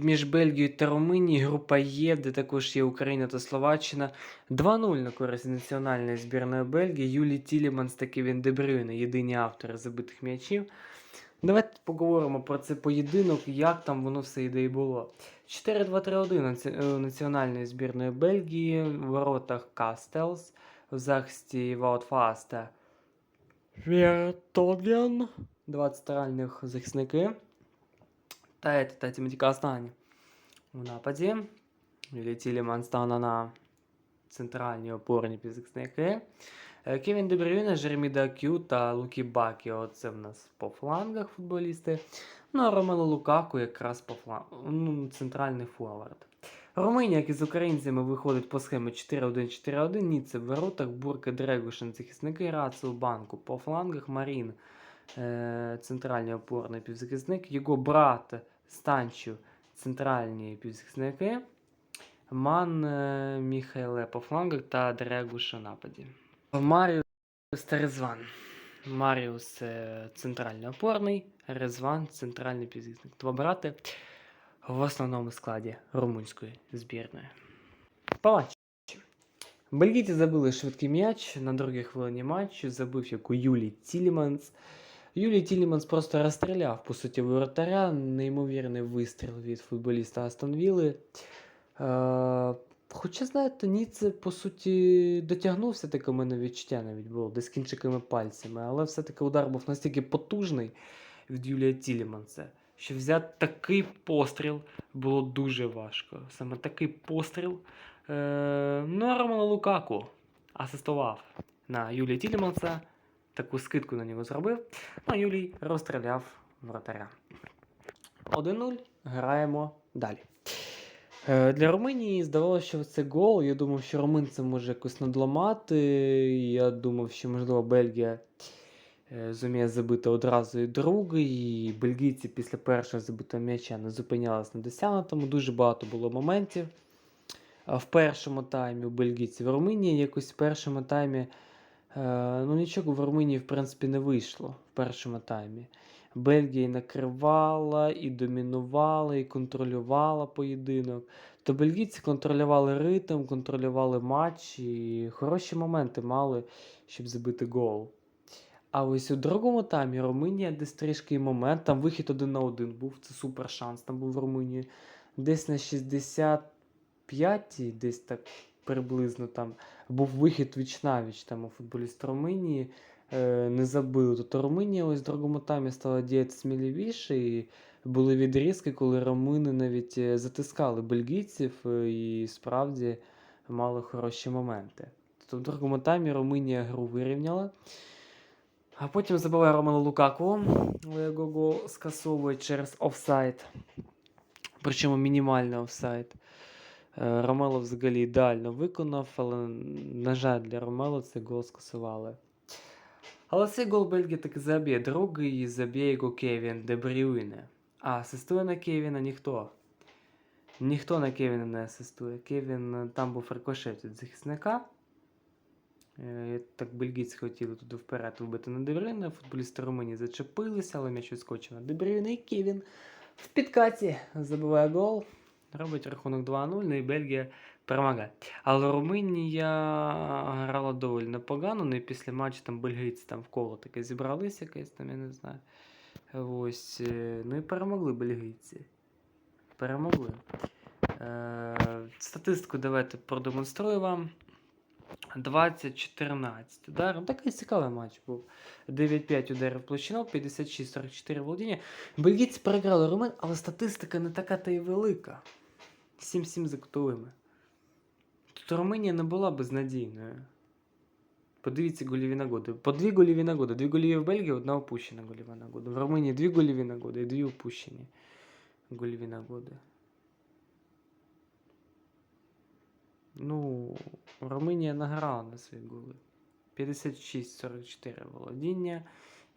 між Бельгією та Румунією, група Є, де також є Україна та Словаччина. 2-0 на користь національної збірної Бельгії. Юлі Тіліманс та Кевін Дебрюйне, єдині автори забитих м'ячів. Давайте поговоримо про цей поєдинок, як там воно все йде і було. 4-2-3-1 е, національної збірної Бельгії, в воротах Кастелс, в захисті Ваут Фаста Вертоген, два центральних захисники. Это, та Тімоті Кастані в нападі. Тіліман стане на центральні опорні півзахисники. Кевін Дебрюйне, Жеремі Дакю та Лукі Бакіо. Це в нас по флангах футболісти. Ну, а Ромело Лукаку якраз по флангу. Ну, центральний форвард. Румунія, як із українцями, виходить по схемі 4-1-4-1. Ніце в воротах, Бурка Дрегушин, захисники, Рацел Банку. По флангах Марін, е, центральний опорний півзахисник. Його брат Станчу, центральні півзахисники. Ман е, Міхайле по флангах та Дрегуш у нападі. Маріус та Резван. Маріус це центральний опорний, Резван центральний півзахисник. Два брати в основному складі румунської збірної. Матчу. Бельгійці забили швидкий м'яч на другій хвилині матчу. Забив як у Юлі Тіліманс. Юлій Тіліманс просто розстріляв, по суті, воротаря. Неймовірний вистріл від футболіста Астон Вілли. Е, хоча, знаєте, Ніце, по суті, дотягнувся таке мене відчуття навіть було, десь кінчиками пальцями, але все-таки удар був настільки потужний від Юлія Тіліманса, що взяти такий постріл було дуже важко. Саме такий постріл. Е, ну, а Романо Лукаку асистував на Юлія Тіліманса, таку скидку на нього зробив. Ну, Юлій розстріляв вратаря. 1-0. Граємо далі. Е, Для Румунії здавалося, що це гол. Я думав, що румунцям може якось надламати. Я думав, що, можливо, Бельгія е, зуміє забити одразу і другий. І бельгійці після першого забитого м'яча не зупинялись на досягнутому. Дуже багато було моментів. В першому таймі у бельгійців Румунії якось в першому таймі. Е, Ну, нічого в Румунії, в принципі, не вийшло в першому таймі. Бельгія накривала, і домінувала, і контролювала поєдинок. То бельгійці контролювали ритм, контролювали матч і хороші моменти мали, щоб забити гол. А ось у другому таймі Румунія десь трішки момент, там вихід один на один був, це супер шанс. Там був в Румунії десь на 65-й, десь так приблизно там був вихід віч навіч там у футболіста Румунії е, не забили. Тобто Румунія ось в другому таймі стала діяти сміливіше, і були відрізки, коли румуни навіть е, затискали бельгійців е, і справді мали хороші моменти. Тобто в другому таймі Румунія гру вирівняла. А потім забиває Роман Лукаку, гол скасовують через офсайд. Причому мінімальний офсайд. Е, Ромело взагалі ідеально виконав, але, на жаль, для Ромело цей гол скасували. Але цей гол Бельгії таки заб'є другий і заб'є його Кевін Де Брюйне. А асистує на Кевіна ніхто. Ніхто на Кевіна не асистує. Кевін е, там був рикошет від захисника. Е, Так бельгійці хотіли туди вперед вбити на Дебрюйне. Футболісти Румунії зачепилися, але м'яч відскочив на Дебрюйне і Кевін в підкаті забиває гол. Робить рахунок 2-0, ну і Бельгія перемагає. Але Румунія грала доволі непогано, ну після матчу там бельгійці там в коло таке зібралися якесь там, я не знаю. Ось. е, Ну і перемогли бельгійці. Перемогли. Е, статистику давайте продемонструю вам. 20-14 удар. Ну, такий цікавий матч був. 9-5 ударів в площину, 56-44 володіння. Бельгійці переграли Румен, але статистика не така та й велика. 7-7 за кутовими. Тут Румунія не була безнадійною. Подивіться гольові нагоди. По дві гольові нагоди. Дві гольові в Бельгії, одна опущена гольова нагода. В Румунії дві гольові нагоди і дві опущені гольові нагоди. Ну, Румунія награла на свої голи. 56-44 володіння,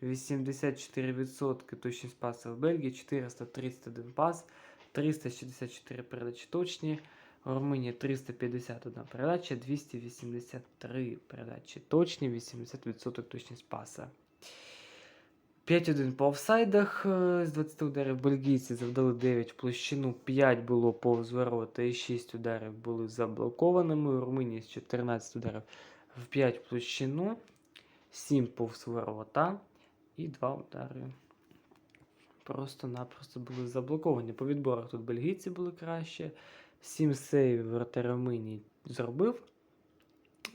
84% точність пасу в Бельгії, 431 пас, 364 передачі точні. У Румунії 351 передача, 283 передачі точні, 80% точність паса. 5-1 по офсайдах е, з 20 ударів бельгійці завдали 9 площину, 5 було повз ворота і 6 ударів були заблокованими. У Румунії з 14 ударів в 5 площину, 7 повз ворота і 2 удари. Просто-напросто були заблоковані. По відборах тут бельгійці були краще. 7 сейвів вратар Румунії зробив.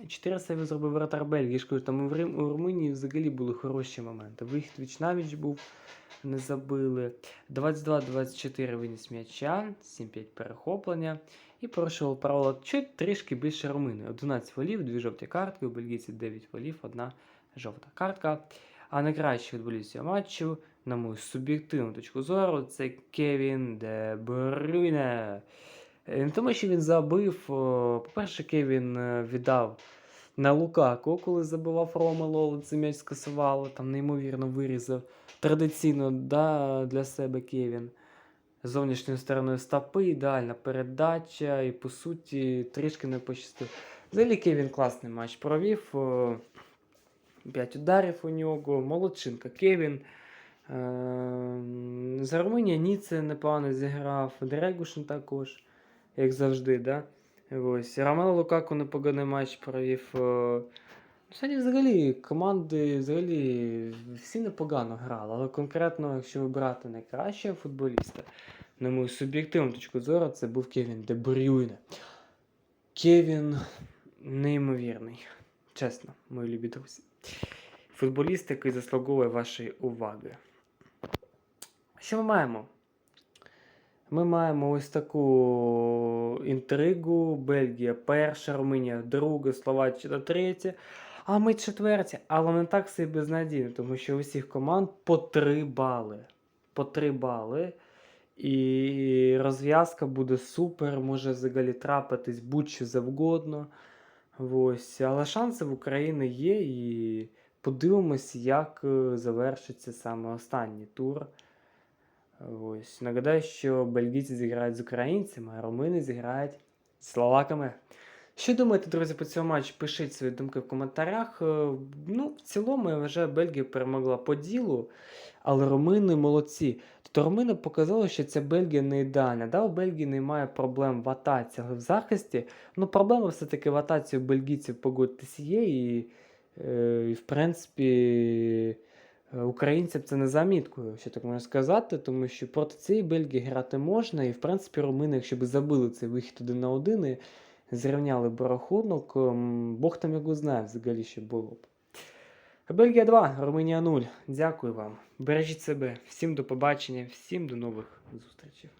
4 сейви зробив вратар Бельгії. Ж там у, Рим, у Румунії взагалі були хороші моменти. Вихід віч навіч був, не забили. 22-24 виніс м'яча, 7-5 перехоплення. І порушував правила чуть трішки більше румини. 11 волів, 2 жовті картки, у бельгійців 9 волів, 1 жовта картка. А найкращий футболіст цього матчу, на мою суб'єктивну точку зору, це Кевін Де Брюйне. Е, Не тому, що він забив. По-перше, Кевін е, віддав на Лукаку, коли забивав Ромело, це м'яч скасували, там неймовірно вирізав. Традиційно да, для себе Кевін. Зовнішньою стороною стопи, ідеальна передача, і по суті трішки не пощастив. Взагалі Кевін класний матч провів. 5 ударів у нього. Молодчинка Кевін. Ем, За Румунія Ніце непогано зіграв. Дрегушин також, як завжди. Да? Ось. Ромело Лукаку непоганий матч провів. Е, Сьогодні взагалі команди взагалі всі непогано грали, але конкретно, якщо вибирати найкращого футболіста, на мою суб'єктивну точку зору, це був Кевін Де Брюйне. Кевін неймовірний. Чесно, мої любі друзі. Футболіст, який заслуговує вашої уваги. Що ми маємо? Ми маємо ось таку інтригу. Бельгія перша, Румунія друга, Словаччина третя. А ми четверті, але не так все безнадійно, тому що у всіх команд по 3 бали. По 3 бали. І розв'язка буде супер, може взагалі трапитись будь-що завгодно. Ось. Але шанси в України є, і подивимось, як е, завершиться саме останній тур. Ось. Нагадаю, що бельгійці зіграють з українцями, а румини зіграють з словаками. Що думаєте, друзі, по цьому матчу? Пишіть свої думки в коментарях. Е, Ну, в цілому, я вважаю, Бельгія перемогла по ділу, але румини молодці. Румини показали, що ця Бельгія не ідеальна. Да, у Бельгії немає проблем в атаці, але в захисті. Ну, проблема все-таки в атаці у бельгійців погодьтесь є. І, е, і в принципі, українцям це не заміткою, що так можна сказати, тому що проти цієї Бельгії грати можна. І в принципі, румини, якщо б забили цей вихід один на один і зрівняли б рахунок, ем, Бог там його знає взагалі, що було б. Бельгія 2, Румунія 0. Дякую вам. Бережіть себе. Всім до побачення, всім до нових зустрічей.